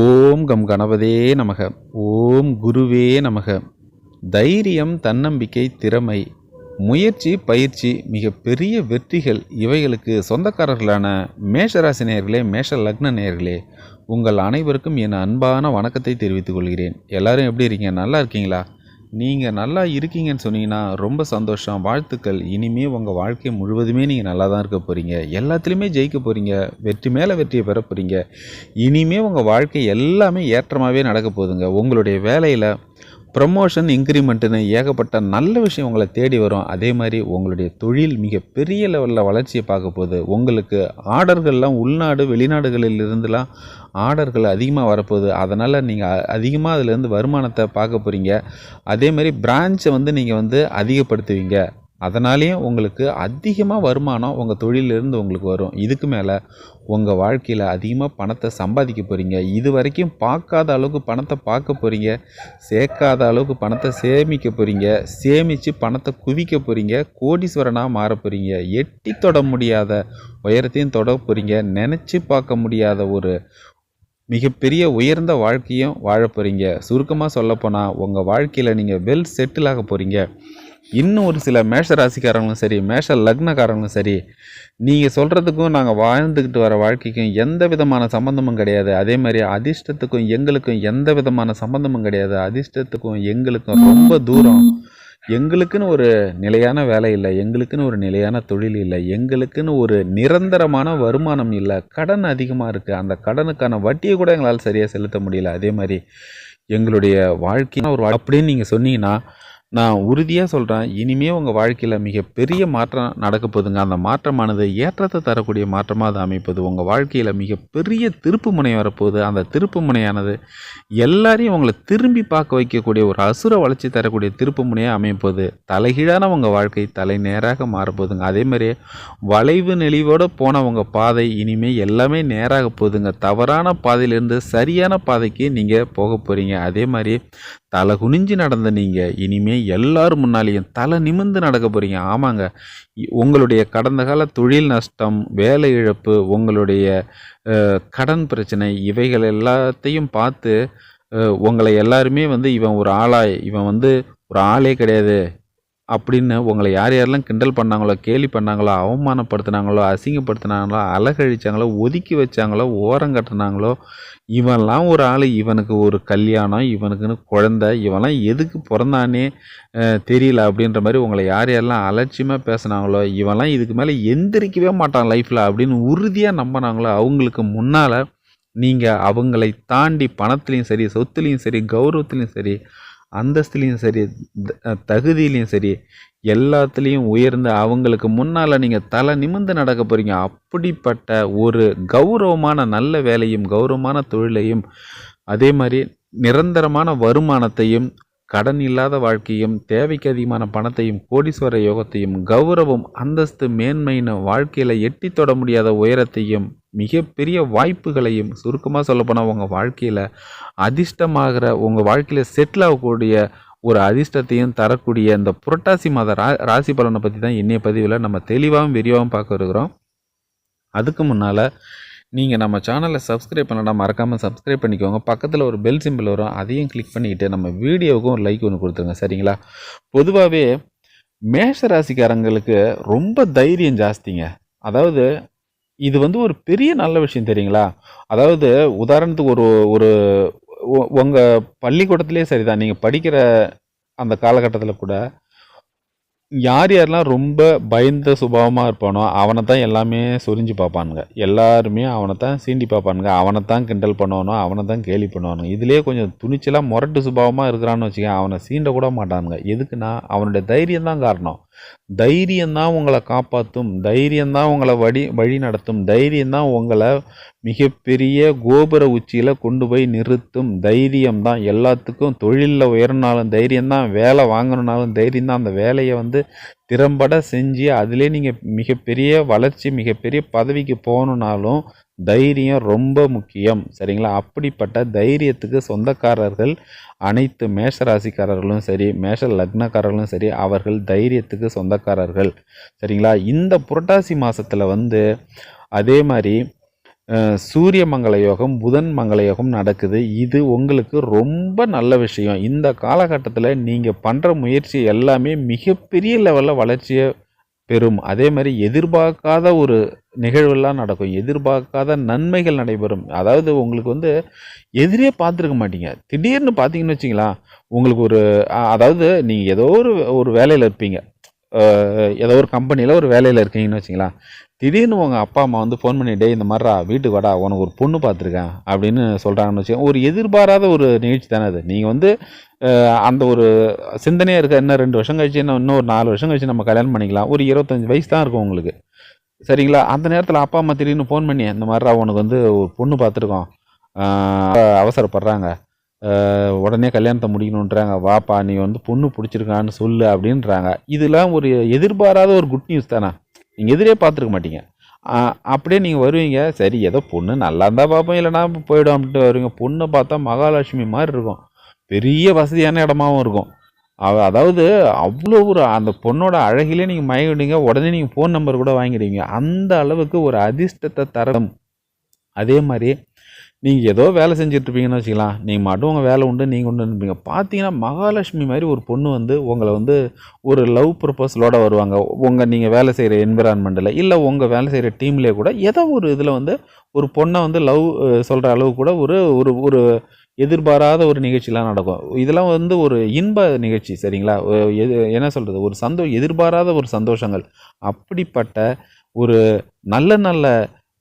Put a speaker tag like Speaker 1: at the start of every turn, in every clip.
Speaker 1: ஓம் come கணபதே நமக ஓம் குருவே நமக தைரியம் தன்னம்பிக்கை திறமை முயற்சி பயிற்சி மிக பெரிய வெற்றிகள் இவைகளுக்கு சொந்தக்காரர்களான மேஷராசி நேர்களே மேஷ லக்ன நேர்களே உங்கள் அனைவருக்கும் என் அன்பான வணக்கத்தை தெரிவித்துக் கொள்கிறேன் எல்லாரும் எப்படி இருக்கீங்க நல்லா இருக்கீங்களா நீங்கள் நல்லா இருக்கீங்கன்னு சொன்னீங்கன்னா ரொம்ப சந்தோஷம் வாழ்த்துக்கள் இனிமே உங்கள் வாழ்க்கை முழுவதுமே நீங்கள் நல்லா தான் இருக்க போகிறீங்க எல்லாத்துலேயுமே ஜெயிக்க போகிறீங்க வெற்றி மேலே வெற்றியை பெற போகிறீங்க இனிமே உங்கள் வாழ்க்கை எல்லாமே ஏற்றமாகவே நடக்க போகுதுங்க உங்களுடைய வேலையில் ப்ரமோஷன் இன்க்ரிமெண்ட்டுன்னு ஏகப்பட்ட நல்ல விஷயம் உங்களை தேடி வரும் அதே மாதிரி உங்களுடைய தொழில் மிகப்பெரிய லெவலில் வளர்ச்சியை பார்க்க போகுது உங்களுக்கு ஆர்டர்கள்லாம் உள்நாடு வெளிநாடுகளிலிருந்துலாம் ஆர்டர்கள் அதிகமாக வரப்போகுது அதனால் நீங்கள் அதிகமாக அதுலேருந்து வருமானத்தை பார்க்க போகிறீங்க அதேமாதிரி பிரான்ச்சை வந்து நீங்கள் வந்து அதிகப்படுத்துவீங்க அதனாலேயும் உங்களுக்கு அதிகமாக வருமானம் உங்கள் தொழிலிருந்து உங்களுக்கு வரும் இதுக்கு மேலே உங்கள் வாழ்க்கையில் அதிகமாக பணத்தை சம்பாதிக்க போகிறீங்க இது வரைக்கும் பார்க்காத அளவுக்கு பணத்தை பார்க்க போகிறீங்க சேர்க்காத அளவுக்கு பணத்தை சேமிக்க போகிறீங்க சேமித்து பணத்தை குவிக்க போகிறீங்க கோடீஸ்வரனாக மாற போகிறீங்க எட்டி தொட முடியாத உயரத்தையும் தொட போகிறீங்க நினச்சி பார்க்க முடியாத ஒரு மிகப்பெரிய உயர்ந்த வாழ்க்கையும் வாழ போகிறீங்க சுருக்கமாக சொல்லப்போனால் உங்கள் வாழ்க்கையில் நீங்கள் வெல் செட்டில் ஆக போகிறீங்க இன்னும் ஒரு சில மேஷ ராசிக்காரங்களும் சரி மேஷ லக்னக்காரங்களும் சரி நீங்கள் சொல்கிறதுக்கும் நாங்கள் வாழ்ந்துக்கிட்டு வர வாழ்க்கைக்கும் எந்த விதமான சம்மந்தமும் கிடையாது அதே மாதிரி அதிர்ஷ்டத்துக்கும் எங்களுக்கும் எந்த விதமான சம்மந்தமும் கிடையாது அதிர்ஷ்டத்துக்கும் எங்களுக்கும் ரொம்ப தூரம் எங்களுக்குன்னு ஒரு நிலையான வேலை இல்லை எங்களுக்குன்னு ஒரு நிலையான தொழில் இல்லை எங்களுக்குன்னு ஒரு நிரந்தரமான வருமானம் இல்லை கடன் அதிகமாக இருக்குது அந்த கடனுக்கான வட்டியை கூட எங்களால் சரியாக செலுத்த முடியல அதே மாதிரி எங்களுடைய வாழ்க்கைன்னா ஒரு அப்படின்னு நீங்கள் சொன்னீங்கன்னா நான் உறுதியாக சொல்கிறேன் இனிமேல் உங்கள் வாழ்க்கையில் மிகப்பெரிய மாற்றம் நடக்க போதுங்க அந்த மாற்றமானது ஏற்றத்தை தரக்கூடிய மாற்றமாக அது அமைப்பது உங்கள் வாழ்க்கையில் மிகப்பெரிய திருப்பு முனை வரப்போகுது அந்த திருப்பு முனையானது எல்லாரையும் உங்களை திரும்பி பார்க்க வைக்கக்கூடிய ஒரு அசுர வளர்ச்சி தரக்கூடிய திருப்பு முனையாக அமைப்போகுது தலைகீழான உங்கள் வாழ்க்கை தலை நேராக மாறப்போகுதுங்க அதே மாதிரி வளைவு நெளிவோடு போன உங்கள் பாதை இனிமேல் எல்லாமே நேராக போகுதுங்க தவறான பாதையிலேருந்து சரியான பாதைக்கு நீங்கள் போக போகிறீங்க அதே மாதிரி தலை குனிஞ்சு நடந்த நீங்கள் இனிமேல் எல்லாரும் முன்னாலேயும் தலை நிமிந்து நடக்க போகிறீங்க ஆமாங்க உங்களுடைய கடந்த கால தொழில் நஷ்டம் வேலை இழப்பு உங்களுடைய கடன் பிரச்சனை இவைகள் எல்லாத்தையும் பார்த்து உங்களை எல்லாருமே வந்து இவன் ஒரு ஆளாய் இவன் வந்து ஒரு ஆளே கிடையாது அப்படின்னு உங்களை யார் யாரெல்லாம் கிண்டல் பண்ணாங்களோ கேலி பண்ணாங்களோ அவமானப்படுத்தினாங்களோ அசிங்கப்படுத்தினாங்களோ அழகழிச்சாங்களோ ஒதுக்கி வச்சாங்களோ ஓரம் கட்டினாங்களோ இவன்லாம் ஒரு ஆள் இவனுக்கு ஒரு கல்யாணம் இவனுக்குன்னு குழந்த இவன்லாம் எதுக்கு பிறந்தானே தெரியல அப்படின்ற மாதிரி உங்களை யார் யாரெல்லாம் அலட்சியமாக பேசினாங்களோ இவன்லாம் இதுக்கு மேலே எந்திரிக்கவே மாட்டான் லைஃப்பில் அப்படின்னு உறுதியாக நம்பினாங்களோ அவங்களுக்கு முன்னால் நீங்கள் அவங்களை தாண்டி பணத்துலேயும் சரி சொத்துலேயும் சரி கௌரவத்துலேயும் சரி அந்தஸ்துலேயும் சரி தகுதியிலையும் சரி எல்லாத்துலேயும் உயர்ந்து அவங்களுக்கு முன்னால் நீங்கள் தலை நிமிந்து நடக்க போகிறீங்க அப்படிப்பட்ட ஒரு கௌரவமான நல்ல வேலையும் கௌரவமான தொழிலையும் அதே மாதிரி நிரந்தரமான வருமானத்தையும் கடன் இல்லாத வாழ்க்கையும் தேவைக்கு அதிகமான பணத்தையும் கோடீஸ்வர யோகத்தையும் கௌரவம் அந்தஸ்து மேன்மையின வாழ்க்கையில் எட்டி தொட முடியாத உயரத்தையும் மிகப்பெரிய வாய்ப்புகளையும் சுருக்கமாக சொல்லப்போனால் உங்கள் வாழ்க்கையில் அதிர்ஷ்டமாகிற உங்கள் வாழ்க்கையில் செட்டில் ஆகக்கூடிய ஒரு அதிர்ஷ்டத்தையும் தரக்கூடிய இந்த புரட்டாசி மாத ரா ராசி பலனை பற்றி தான் இன்னைய பதிவில் நம்ம தெளிவாகவும் விரிவாகவும் பார்க்க இருக்கிறோம் அதுக்கு முன்னால் நீங்கள் நம்ம சேனலை சப்ஸ்கிரைப் பண்ணலாம் மறக்காமல் சப்ஸ்கிரைப் பண்ணிக்கோங்க பக்கத்தில் ஒரு பெல் சிம்பிள் வரும் அதையும் கிளிக் பண்ணிக்கிட்டு நம்ம வீடியோவுக்கும் ஒரு லைக் ஒன்று கொடுத்துருங்க சரிங்களா பொதுவாகவே மேஷ ராசிக்காரங்களுக்கு ரொம்ப தைரியம் ஜாஸ்திங்க அதாவது இது வந்து ஒரு பெரிய நல்ல விஷயம் தெரியுங்களா அதாவது உதாரணத்துக்கு ஒரு ஒரு உங்கள் பள்ளிக்கூடத்துலேயே சரிதான் நீங்கள் படிக்கிற அந்த காலகட்டத்தில் கூட யார் யாரெல்லாம் ரொம்ப பயந்த சுபாவமாக இருப்பானோ அவனை தான் எல்லாமே சொரிஞ்சு பார்ப்பானுங்க எல்லாருமே அவனை தான் சீண்டி பார்ப்பானுங்க அவனை தான் கிண்டல் பண்ணுவானோ அவனை தான் கேலி பண்ணுவானுங்க இதிலே கொஞ்சம் துணிச்சலாக முரட்டு சுபாவமாக இருக்கிறான்னு வச்சுக்க அவனை சீண்ட கூட மாட்டானுங்க எதுக்குன்னா அவனுடைய தைரியம் தான் காரணம் தைரியந்தான் உங்களை காப்பாற்றும் தைரியந்தான் உங்களை வழி வழி நடத்தும் தைரியந்தான் உங்களை மிகப்பெரிய கோபுர உச்சியில் கொண்டு போய் நிறுத்தும் தைரியம்தான் எல்லாத்துக்கும் தொழிலில் உயரனாலும் தைரியந்தான் வேலை வாங்கணுனாலும் தைரியந்தான் அந்த வேலையை வந்து திறம்பட செஞ்சு அதிலே நீங்கள் மிகப்பெரிய வளர்ச்சி மிகப்பெரிய பதவிக்கு போகணுனாலும் தைரியம் ரொம்ப முக்கியம் சரிங்களா அப்படிப்பட்ட தைரியத்துக்கு சொந்தக்காரர்கள் அனைத்து மேஷ ராசிக்காரர்களும் சரி மேஷ லக்னக்காரர்களும் சரி அவர்கள் தைரியத்துக்கு சொந்தக்காரர்கள் சரிங்களா இந்த புரட்டாசி மாதத்தில் வந்து அதே மாதிரி சூரிய மங்கள யோகம் புதன் மங்கள யோகம் நடக்குது இது உங்களுக்கு ரொம்ப நல்ல விஷயம் இந்த காலகட்டத்தில் நீங்கள் பண்ணுற முயற்சி எல்லாமே மிகப்பெரிய லெவலில் வளர்ச்சியை பெறும் அதே மாதிரி எதிர்பார்க்காத ஒரு நிகழ்வுலாம் நடக்கும் எதிர்பார்க்காத நன்மைகள் நடைபெறும் அதாவது உங்களுக்கு வந்து எதிரியே பார்த்துருக்க மாட்டீங்க திடீர்னு பார்த்தீங்கன்னு வச்சிங்களா உங்களுக்கு ஒரு அதாவது நீங்கள் ஏதோ ஒரு ஒரு வேலையில் இருப்பீங்க ஏதோ ஒரு கம்பெனியில் ஒரு வேலையில் இருக்கீங்கன்னு வச்சிங்களா திடீர்னு உங்கள் அப்பா அம்மா வந்து ஃபோன் பண்ணி டே இந்த மாதிரிடா வீட்டுக்கு வடா உனக்கு ஒரு பொண்ணு பார்த்துருக்கேன் அப்படின்னு சொல்கிறாங்கன்னு வச்சுக்கோங்க ஒரு எதிர்பாராத ஒரு நிகழ்ச்சி தானே அது நீங்கள் வந்து அந்த ஒரு சிந்தனையாக இருக்க இன்னும் ரெண்டு வருஷம் கழிச்சு இன்னும் இன்னும் ஒரு நாலு வருஷம் கழிச்சு நம்ம கல்யாணம் பண்ணிக்கலாம் ஒரு இருபத்தஞ்சி வயசு தான் இருக்கும் உங்களுக்கு சரிங்களா அந்த நேரத்தில் அப்பா அம்மா திடீர்னு ஃபோன் பண்ணி இந்த மாதிரிடா உனக்கு வந்து ஒரு பொண்ணு பார்த்துருக்கோம் அவசரப்படுறாங்க உடனே கல்யாணத்தை முடிக்கணுன்றாங்க வாப்பா நீ வந்து பொண்ணு பிடிச்சிருக்கான்னு சொல்லு அப்படின்றாங்க இதெல்லாம் ஒரு எதிர்பாராத ஒரு குட் நியூஸ் தானே நீங்கள் எதிரே பார்த்துருக்க மாட்டீங்க அப்படியே நீங்கள் வருவீங்க சரி ஏதோ பொண்ணு நல்லா இருந்தால் பார்ப்போம் இல்லைனா போயிடும் அப்படின்ட்டு வருவீங்க பொண்ணை பார்த்தா மகாலட்சுமி மாதிரி இருக்கும் பெரிய வசதியான இடமாவும் இருக்கும் அதாவது அவ்வளோ ஒரு அந்த பொண்ணோட அழகிலே நீங்கள் மயங்கிட்டீங்க உடனே நீங்கள் ஃபோன் நம்பர் கூட வாங்கிடுவீங்க அந்த அளவுக்கு ஒரு அதிர்ஷ்டத்தை தரம் அதே மாதிரி நீங்கள் ஏதோ வேலை செஞ்சிட்ருப்பீங்கன்னு வச்சுக்கலாம் நீங்கள் மட்டும் உங்கள் வேலை உண்டு நீங்கள் உண்டு இருப்பீங்க பார்த்தீங்கன்னா மகாலட்சுமி மாதிரி ஒரு பொண்ணு வந்து உங்களை வந்து ஒரு லவ் ப்ரப்போஸலோடு வருவாங்க உங்கள் நீங்கள் வேலை செய்கிற என்விரான்மெண்ட்டில் இல்லை உங்கள் வேலை செய்கிற டீம்லேயே கூட ஏதோ ஒரு இதில் வந்து ஒரு பொண்ணை வந்து லவ் சொல்கிற அளவு கூட ஒரு ஒரு ஒரு எதிர்பாராத ஒரு நிகழ்ச்சிலாம் நடக்கும் இதெல்லாம் வந்து ஒரு இன்ப நிகழ்ச்சி சரிங்களா எது என்ன சொல்கிறது ஒரு சந்தோ எதிர்பாராத ஒரு சந்தோஷங்கள் அப்படிப்பட்ட ஒரு நல்ல நல்ல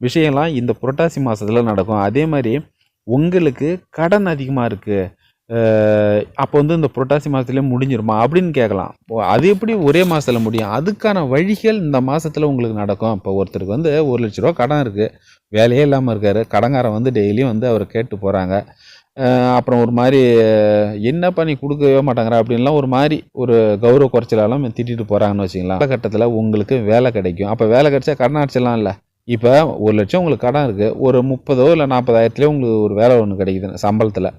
Speaker 1: விஷயம்லாம் இந்த புரட்டாசி மாதத்தில் நடக்கும் அதே மாதிரி உங்களுக்கு கடன் அதிகமாக இருக்குது அப்போ வந்து இந்த புரட்டாசி மாதத்துலேயே முடிஞ்சிருமா அப்படின்னு கேட்கலாம் அது எப்படி ஒரே மாதத்தில் முடியும் அதுக்கான வழிகள் இந்த மாதத்தில் உங்களுக்கு நடக்கும் இப்போ ஒருத்தருக்கு வந்து ஒரு லட்ச ரூபா கடன் இருக்குது வேலையே இல்லாமல் இருக்கார் கடங்காரன் வந்து டெய்லியும் வந்து அவர் கேட்டு போகிறாங்க அப்புறம் ஒரு மாதிரி என்ன பண்ணி கொடுக்கவே மாட்டாங்கிற அப்படின்லாம் ஒரு மாதிரி ஒரு கௌரவ குறைச்சலாலும் திட்டிகிட்டு போகிறாங்கன்னு வச்சிங்களா கட்டத்தில் உங்களுக்கு வேலை கிடைக்கும் அப்போ வேலை கிடைச்சா கடன் அடிச்சிடலாம் இல்லை இப்போ ஒரு லட்சம் உங்களுக்கு கடன் இருக்குது ஒரு முப்பதோ இல்லை நாற்பதாயிரத்துலேயோ உங்களுக்கு ஒரு வேலை ஒன்று கிடைக்குது சம்பளத்தில்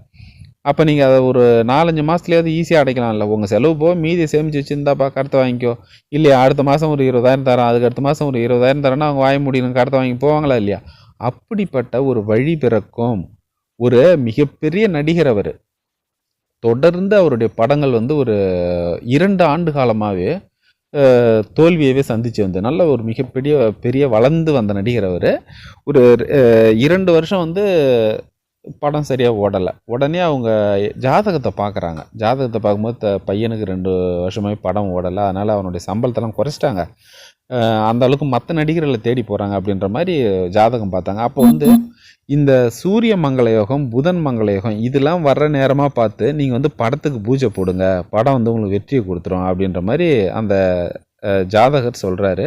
Speaker 1: அப்போ நீங்கள் அதை ஒரு நாலஞ்சு மாதத்துலேயாவது ஈஸியாக அடைக்கலாம்ல உங்கள் செலவு போக மீதி சேமித்து வச்சுருந்தாப்பா கடத்தை வாங்கிக்கோ இல்லையா அடுத்த மாதம் ஒரு இருபதாயிரம் தரேன் அதுக்கு அடுத்த மாதம் ஒரு இருபதாயிரம் தரேன்னா அவங்க வாய முடியணும் கடத்த வாங்கி போவாங்களா இல்லையா அப்படிப்பட்ட ஒரு வழி பிறக்கும் ஒரு மிகப்பெரிய நடிகர் அவர் தொடர்ந்து அவருடைய படங்கள் வந்து ஒரு இரண்டு ஆண்டு காலமாகவே தோல்வியவே சந்தித்து வந்து நல்ல ஒரு மிகப்பெரிய பெரிய வளர்ந்து வந்த நடிகர் அவர் ஒரு இரண்டு வருஷம் வந்து படம் சரியாக ஓடலை உடனே அவங்க ஜாதகத்தை பார்க்குறாங்க ஜாதகத்தை பார்க்கும்போது பையனுக்கு ரெண்டு வருஷமாக படம் ஓடலை அதனால் அவனுடைய சம்பளத்தெல்லாம் குறைச்சிட்டாங்க அந்த அளவுக்கு மற்ற நடிகர்களை தேடி போகிறாங்க அப்படின்ற மாதிரி ஜாதகம் பார்த்தாங்க அப்போ வந்து இந்த சூரிய மங்கள யோகம் புதன் மங்கள யோகம் இதெல்லாம் வர்ற நேரமாக பார்த்து நீங்கள் வந்து படத்துக்கு பூஜை போடுங்க படம் வந்து உங்களுக்கு வெற்றியை கொடுத்துரும் அப்படின்ற மாதிரி அந்த ஜாதகர் சொல்கிறாரு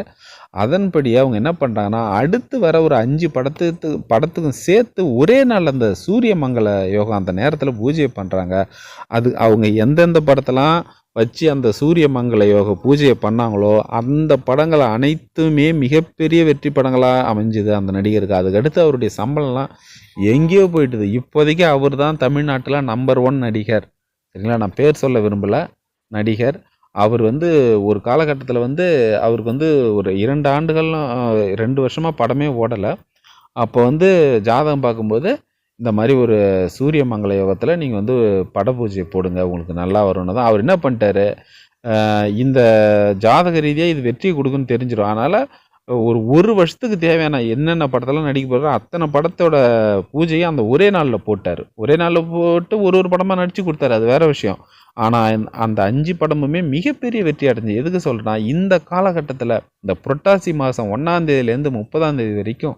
Speaker 1: அதன்படி அவங்க என்ன பண்ணுறாங்கன்னா அடுத்து வர ஒரு அஞ்சு படத்துக்கு படத்துக்கும் சேர்த்து ஒரே நாள் அந்த சூரிய மங்கள யோகம் அந்த நேரத்தில் பூஜையை பண்ணுறாங்க அது அவங்க எந்தெந்த படத்தெல்லாம் வச்சு அந்த சூரிய மங்கள யோக பூஜையை பண்ணாங்களோ அந்த படங்கள் அனைத்துமே மிகப்பெரிய வெற்றி படங்களாக அமைஞ்சுது அந்த நடிகருக்கு அதுக்கடுத்து அவருடைய சம்பளம்லாம் எங்கேயோ போயிட்டுது இப்போதைக்கு அவர் தான் தமிழ்நாட்டில் நம்பர் ஒன் நடிகர் சரிங்களா நான் பேர் சொல்ல விரும்பலை நடிகர் அவர் வந்து ஒரு காலகட்டத்தில் வந்து அவருக்கு வந்து ஒரு இரண்டு ஆண்டுகள் ரெண்டு வருஷமாக படமே ஓடலை அப்போ வந்து ஜாதகம் பார்க்கும்போது இந்த மாதிரி ஒரு சூரிய மங்கள யோகத்தில் நீங்கள் வந்து பட பூஜையை போடுங்க உங்களுக்கு நல்லா வரும்னு தான் அவர் என்ன பண்ணிட்டாரு இந்த ஜாதக ரீதியாக இது வெற்றி கொடுக்குன்னு தெரிஞ்சிடும் அதனால் ஒரு ஒரு வருஷத்துக்கு தேவையான என்னென்ன படத்தெல்லாம் நடிக்க போகிறோம் அத்தனை படத்தோட பூஜையை அந்த ஒரே நாளில் போட்டார் ஒரே நாளில் போட்டு ஒரு ஒரு படமாக நடித்து கொடுத்தாரு அது வேறு விஷயம் ஆனால் அந்த அஞ்சு படமுமே மிகப்பெரிய வெற்றி அடைஞ்சு எதுக்கு சொல்கிறேன்னா இந்த காலகட்டத்தில் இந்த புரட்டாசி மாதம் ஒன்றாந்தேதியிலேருந்து முப்பதாம் தேதி வரைக்கும்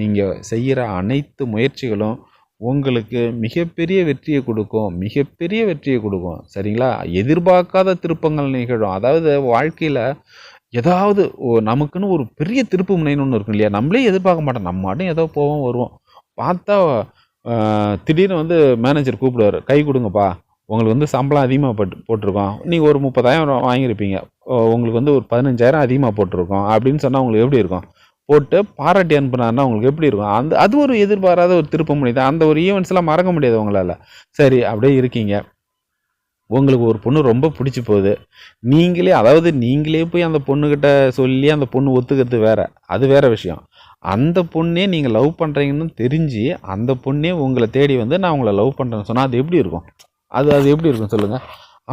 Speaker 1: நீங்கள் செய்கிற அனைத்து முயற்சிகளும் உங்களுக்கு மிகப்பெரிய வெற்றியை கொடுக்கும் மிகப்பெரிய வெற்றியை கொடுக்கும் சரிங்களா எதிர்பார்க்காத திருப்பங்கள் நிகழும் அதாவது வாழ்க்கையில் ஏதாவது நமக்குன்னு ஒரு பெரிய திருப்பு முனைன்னு ஒன்று இருக்கும் இல்லையா நம்மளே எதிர்பார்க்க மாட்டோம் நம்ம மாட்டும் ஏதோ போவோம் வருவோம் பார்த்தா திடீர்னு வந்து மேனேஜர் கூப்பிடுவார் கை கொடுங்கப்பா உங்களுக்கு வந்து சம்பளம் அதிகமாக போட்டு போட்டிருக்கோம் நீங்கள் ஒரு முப்பதாயிரம் வாங்கியிருப்பீங்க உங்களுக்கு வந்து ஒரு பதினஞ்சாயிரம் அதிகமாக போட்டிருக்கோம் அப்படின்னு சொன்னால் உங்களுக்கு எப்படி இருக்கும் போட்டு பாராட்டி அனுப்புனாருன்னா உங்களுக்கு எப்படி இருக்கும் அந்த அது ஒரு எதிர்பாராத ஒரு திருப்ப முடியுது அந்த ஒரு ஈவெண்ட்ஸ்லாம் மறக்க முடியாது உங்களால் சரி அப்படியே இருக்கீங்க உங்களுக்கு ஒரு பொண்ணு ரொம்ப பிடிச்சி போகுது நீங்களே அதாவது நீங்களே போய் அந்த பொண்ணுக்கிட்ட சொல்லி அந்த பொண்ணு ஒத்துக்கிறது வேற அது வேற விஷயம் அந்த பொண்ணே நீங்கள் லவ் பண்ணுறீங்கன்னு தெரிஞ்சு அந்த பொண்ணே உங்களை தேடி வந்து நான் உங்களை லவ் பண்ணுறேன்னு சொன்னால் அது எப்படி இருக்கும் அது அது எப்படி இருக்கும் சொல்லுங்கள்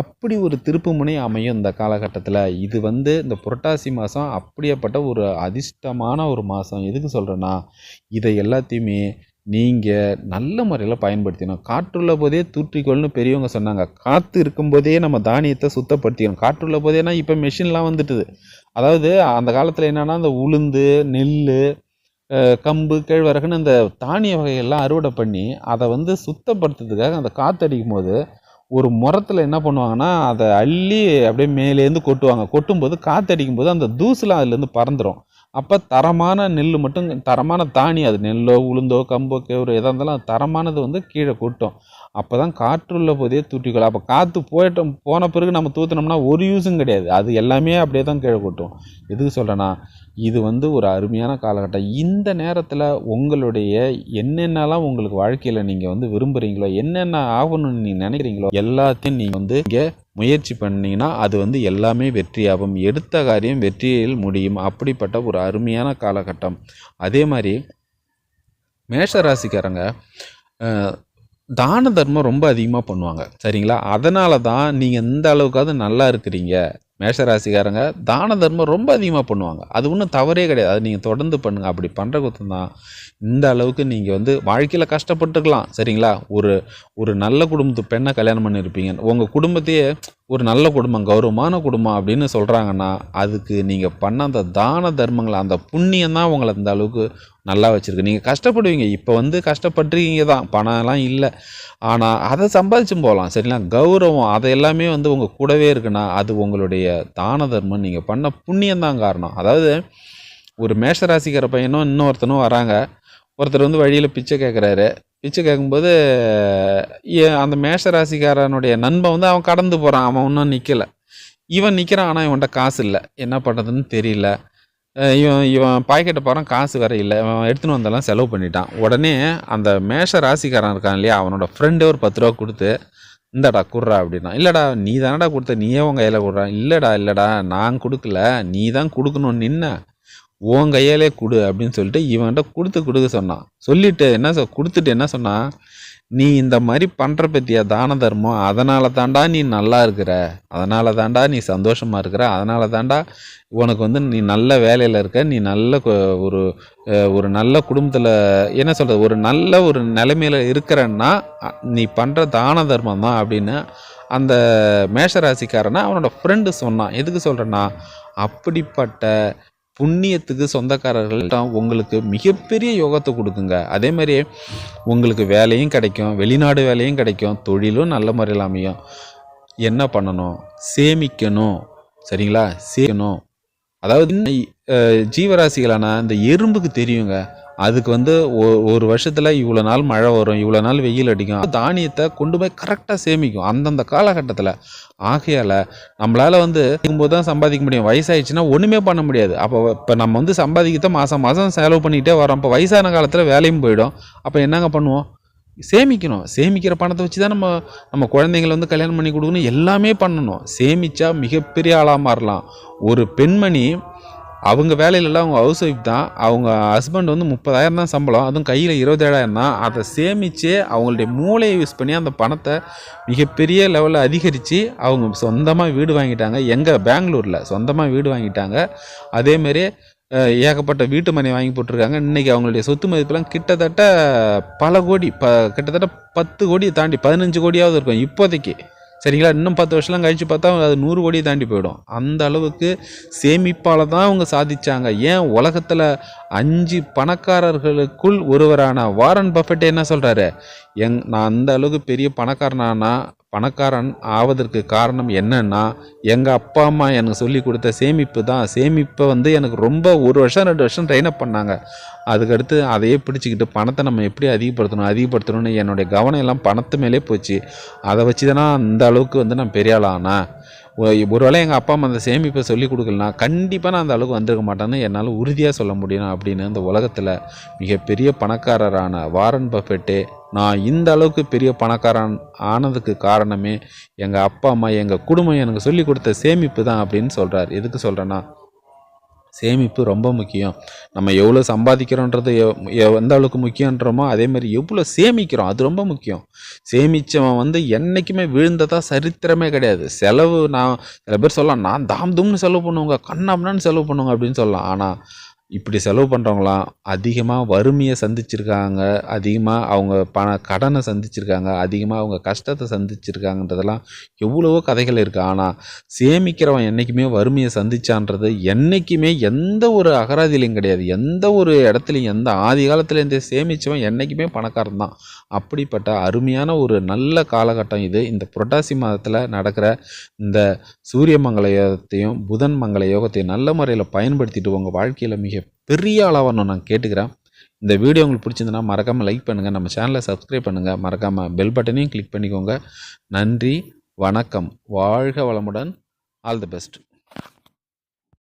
Speaker 1: அப்படி ஒரு திருப்புமுனை அமையும் இந்த காலகட்டத்தில் இது வந்து இந்த புரட்டாசி மாதம் அப்படியேப்பட்ட ஒரு அதிர்ஷ்டமான ஒரு மாதம் எதுக்கு சொல்கிறேன்னா இதை எல்லாத்தையுமே நீங்கள் நல்ல முறையில் பயன்படுத்திக்கணும் காற்றுள்ள போதே தூற்றிக்கொள்னு பெரியவங்க சொன்னாங்க காற்று இருக்கும்போதே நம்ம தானியத்தை சுத்தப்படுத்திக்கணும் காற்றுள்ள போதேனா இப்போ மிஷின்லாம் வந்துட்டுது அதாவது அந்த காலத்தில் என்னென்னா அந்த உளுந்து நெல் கம்பு கேழ்வரகுன்னு அந்த தானிய வகைகள்லாம் அறுவடை பண்ணி அதை வந்து சுத்தப்படுத்துறதுக்காக அந்த காற்று அடிக்கும் போது ஒரு முரத்தில் என்ன பண்ணுவாங்கன்னா அதை அள்ளி அப்படியே மேலேருந்து கொட்டுவாங்க கொட்டும்போது காற்றடிக்கும் போது அந்த தூசுலாம் அதுலேருந்து பறந்துடும் அப்போ தரமான நெல் மட்டும் தரமான தானி அது நெல்லோ உளுந்தோ கம்போ கேவரோ எதாக இருந்தாலும் அது தரமானது வந்து கீழே கொட்டும் அப்போ தான் காற்றுள்ள போதே தூற்றிக்கொள்ளும் அப்போ காற்று போயிட்டோம் போன பிறகு நம்ம தூத்துனோம்னா ஒரு யூஸும் கிடையாது அது எல்லாமே அப்படியே தான் கீழே கொட்டும் எதுக்கு சொல்கிறேன்னா இது வந்து ஒரு அருமையான காலகட்டம் இந்த நேரத்தில் உங்களுடைய என்னென்னலாம் உங்களுக்கு வாழ்க்கையில் நீங்கள் வந்து விரும்புகிறீங்களோ என்னென்ன ஆகணும்னு நீங்கள் நினைக்கிறீங்களோ எல்லாத்தையும் நீங்கள் வந்து இங்கே முயற்சி பண்ணிங்கன்னா அது வந்து எல்லாமே வெற்றியாகும் எடுத்த காரியம் வெற்றியில் முடியும் அப்படிப்பட்ட ஒரு அருமையான காலகட்டம் அதே மாதிரி மேஷராசிக்காரங்க தான தர்மம் ரொம்ப அதிகமாக பண்ணுவாங்க சரிங்களா அதனால தான் நீங்கள் எந்த அளவுக்காவது நல்லா இருக்கிறீங்க மேஷராசிக்காரங்க தான தர்மம் ரொம்ப அதிகமாக பண்ணுவாங்க அது ஒன்றும் தவறே கிடையாது அது நீங்கள் தொடர்ந்து பண்ணுங்கள் அப்படி பண்ணுற குத்தம் தான் இந்த அளவுக்கு நீங்கள் வந்து வாழ்க்கையில் கஷ்டப்பட்டுருக்கலாம் சரிங்களா ஒரு ஒரு நல்ல குடும்பத்து பெண்ணை கல்யாணம் பண்ணியிருப்பீங்க உங்கள் குடும்பத்தையே ஒரு நல்ல குடும்பம் கௌரவமான குடும்பம் அப்படின்னு சொல்கிறாங்கன்னா அதுக்கு நீங்கள் பண்ண அந்த தான தர்மங்களை அந்த புண்ணியம் தான் உங்களை அந்த அளவுக்கு நல்லா வச்சுருக்கு நீங்கள் கஷ்டப்படுவீங்க இப்போ வந்து கஷ்டப்பட்டுருக்கீங்க தான் பணம்லாம் இல்லை ஆனால் அதை சம்பாதிச்சும் போகலாம் சரிங்களா கௌரவம் அதை எல்லாமே வந்து உங்கள் கூடவே இருக்குன்னா அது உங்களுடைய தான தர்மம் நீங்கள் பண்ண தான் காரணம் அதாவது ஒரு மேஷராசிக்கிற பையனும் இன்னொருத்தனும் வராங்க ஒருத்தர் வந்து வழியில் பிச்சை கேட்குறாரு பிச்சு கேட்கும்போது அந்த மேஷராசிக்காரனுடைய ராசிக்காரனுடைய நண்பன் வந்து அவன் கடந்து போகிறான் அவன் ஒன்றும் நிற்கலை இவன் நிற்கிறான் ஆனால் இவன்கிட்ட காசு இல்லை என்ன பண்ணுறதுன்னு தெரியல இவன் இவன் பாக்கெட்டை போகிறான் காசு வேற இல்லை இவன் எடுத்துன்னு வந்தெல்லாம் செலவு பண்ணிட்டான் உடனே அந்த மேஷ ராசிக்காரன் இருக்கான் இல்லையா அவனோட ஃப்ரெண்டே ஒரு பத்து ரூபா கொடுத்து இந்தாடா குடுறா அப்படின்னா இல்லைடா நீ தானடா கொடுத்த நீயே உன் கையில் கொடுறான் இல்லைடா இல்லைடா நான் கொடுக்கல நீ தான் கொடுக்கணும் நின்ன உன் கையாலே கொடு அப்படின்னு சொல்லிட்டு இவன்கிட்ட கொடுத்து கொடுக்க சொன்னான் சொல்லிட்டு என்ன சொ கொடுத்துட்டு என்ன சொன்னான் நீ இந்த மாதிரி பண்ணுற பற்றிய தான தர்மம் அதனால தாண்டா நீ நல்லா இருக்கிற அதனால தாண்டா நீ சந்தோஷமாக இருக்கிற அதனால தாண்டா உனக்கு வந்து நீ நல்ல வேலையில் இருக்க நீ நல்ல ஒரு ஒரு நல்ல குடும்பத்தில் என்ன சொல்கிறது ஒரு நல்ல ஒரு நிலைமையில் இருக்கிறன்னா நீ பண்ணுற தான தர்மம் தான் அப்படின்னு அந்த மேஷராசிக்காரனை அவனோட ஃப்ரெண்டு சொன்னான் எதுக்கு சொல்கிறேன்னா அப்படிப்பட்ட புண்ணியத்துக்கு சொந்தக்காரர்கள் உங்களுக்கு மிகப்பெரிய யோகத்தை கொடுக்குங்க அதே மாதிரி உங்களுக்கு வேலையும் கிடைக்கும் வெளிநாடு வேலையும் கிடைக்கும் தொழிலும் நல்ல முறையில் அமையும் என்ன பண்ணணும் சேமிக்கணும் சரிங்களா சேமிக்கணும் அதாவது ஜீவராசிகளான இந்த எறும்புக்கு தெரியுங்க அதுக்கு வந்து ஒரு வருஷத்தில் இவ்வளோ நாள் மழை வரும் இவ்வளோ நாள் வெயில் அடிக்கும் தானியத்தை கொண்டு போய் கரெக்டாக சேமிக்கும் அந்தந்த காலகட்டத்தில் ஆகையால் நம்மளால் வந்து இருக்கும்போது தான் சம்பாதிக்க முடியும் வயசாகிடுச்சுன்னா ஒன்றுமே பண்ண முடியாது அப்போ இப்போ நம்ம வந்து சம்பாதிக்கத்தை மாதம் மாதம் செலவு பண்ணிகிட்டே வரோம் இப்போ வயசான காலத்தில் வேலையும் போயிடும் அப்போ என்னங்க பண்ணுவோம் சேமிக்கணும் சேமிக்கிற பணத்தை வச்சு தான் நம்ம நம்ம குழந்தைங்களை வந்து கல்யாணம் பண்ணி கொடுக்கணும் எல்லாமே பண்ணணும் சேமித்தா மிகப்பெரிய ஆளாக மாறலாம் ஒரு பெண்மணி அவங்க வேலையிலலாம் அவங்க ஹவுஸ் ஒய்ஃப் தான் அவங்க ஹஸ்பண்ட் வந்து முப்பதாயிரம் தான் சம்பளம் அதுவும் கையில் இருபத்தேழாயிரம் தான் அதை சேமித்து அவங்களுடைய மூளையை யூஸ் பண்ணி அந்த பணத்தை மிகப்பெரிய லெவலில் அதிகரித்து அவங்க சொந்தமாக வீடு வாங்கிட்டாங்க எங்கள் பெங்களூரில் சொந்தமாக வீடு வாங்கிட்டாங்க அதேமாரி ஏகப்பட்ட வீட்டு மனை வாங்கி போட்டிருக்காங்க இன்றைக்கி அவங்களுடைய சொத்து மதிப்பெல்லாம் கிட்டத்தட்ட பல கோடி ப கிட்டத்தட்ட பத்து கோடியை தாண்டி பதினஞ்சு கோடியாவது இருக்கும் இப்போதைக்கு சரிங்களா இன்னும் பத்து வருஷம்லாம் கழித்து பார்த்தா அது நூறு கோடியை தாண்டி போயிடும் அந்த அளவுக்கு சேமிப்பால் தான் அவங்க சாதித்தாங்க ஏன் உலகத்தில் அஞ்சு பணக்காரர்களுக்குள் ஒருவரான வாரன் பஃபெட் என்ன சொல்கிறாரு எங் நான் அந்த அளவுக்கு பெரிய பணக்காரனானா பணக்காரன் ஆவதற்கு காரணம் என்னன்னா எங்கள் அப்பா அம்மா எனக்கு சொல்லி கொடுத்த சேமிப்பு தான் சேமிப்பை வந்து எனக்கு ரொம்ப ஒரு வருஷம் ரெண்டு வருஷம் ட்ரைனப் அப் பண்ணாங்க அதுக்கடுத்து அதையே பிடிச்சிக்கிட்டு பணத்தை நம்ம எப்படி அதிகப்படுத்தணும் அதிகப்படுத்தணும்னு என்னுடைய கவனம் எல்லாம் பணத்து மேலே போச்சு அதை வச்சு தானே அந்த அளவுக்கு வந்து நான் பெரிய ஆளானா ஒருவேளை எங்கள் அப்பா அம்மா அந்த சேமிப்பை சொல்லிக் கொடுக்கலனா கண்டிப்பாக நான் அந்த அளவுக்கு வந்திருக்க மாட்டேன்னு என்னால் உறுதியாக சொல்ல முடியும் அப்படின்னு இந்த உலகத்தில் மிகப்பெரிய பணக்காரரான வாரன் பஃபெட்டு நான் இந்த அளவுக்கு பெரிய பணக்காரன் ஆனதுக்கு காரணமே எங்கள் அப்பா அம்மா எங்கள் குடும்பம் எனக்கு சொல்லி கொடுத்த சேமிப்பு தான் அப்படின்னு சொல்கிறார் எதுக்கு சொல்கிறேன்னா சேமிப்பு ரொம்ப முக்கியம் நம்ம எவ்வளோ சம்பாதிக்கிறோன்றது எந்த அளவுக்கு முக்கியன்றோமோ அதேமாதிரி எவ்வளோ சேமிக்கிறோம் அது ரொம்ப முக்கியம் சேமித்தவன் வந்து என்றைக்குமே விழுந்ததாக சரித்திரமே கிடையாது செலவு நான் சில பேர் சொல்லலாம் நான் தாம் தும்னு செலவு பண்ணுவோங்க கண்ணாம்னான்னு செலவு பண்ணுவோங்க அப்படின்னு சொல்லலாம் ஆனால் இப்படி செலவு பண்ணுறவங்களாம் அதிகமாக வறுமையை சந்திச்சிருக்காங்க அதிகமாக அவங்க பண கடனை சந்திச்சிருக்காங்க அதிகமாக அவங்க கஷ்டத்தை சந்திச்சிருக்காங்கன்றதெல்லாம் எவ்வளவோ கதைகள் இருக்குது ஆனால் சேமிக்கிறவன் என்றைக்குமே வறுமையை சந்திச்சான்றது என்றைக்குமே எந்த ஒரு அகராதிலையும் கிடையாது எந்த ஒரு இடத்துலையும் எந்த ஆதி காலத்துலேருந்தே சேமித்தவன் என்றைக்குமே பணக்காரன் தான் அப்படிப்பட்ட அருமையான ஒரு நல்ல காலகட்டம் இது இந்த புரட்டாசி மாதத்தில் நடக்கிற இந்த சூரிய மங்கள யோகத்தையும் புதன் மங்கள யோகத்தையும் நல்ல முறையில் பயன்படுத்திட்டு உங்கள் வாழ்க்கையில் மிக மிகப்பெரிய அளவாக நான் கேட்டுக்கிறேன் இந்த வீடியோ உங்களுக்கு பிடிச்சிருந்தனா மறக்காமல் லைக் பண்ணுங்கள் நம்ம சேனலை சப்ஸ்கிரைப் பண்ணுங்கள் மறக்காமல் பெல் பட்டனையும் கிளிக் பண்ணிக்கோங்க நன்றி வணக்கம் வாழ்க வளமுடன் ஆல் தி பெஸ்ட்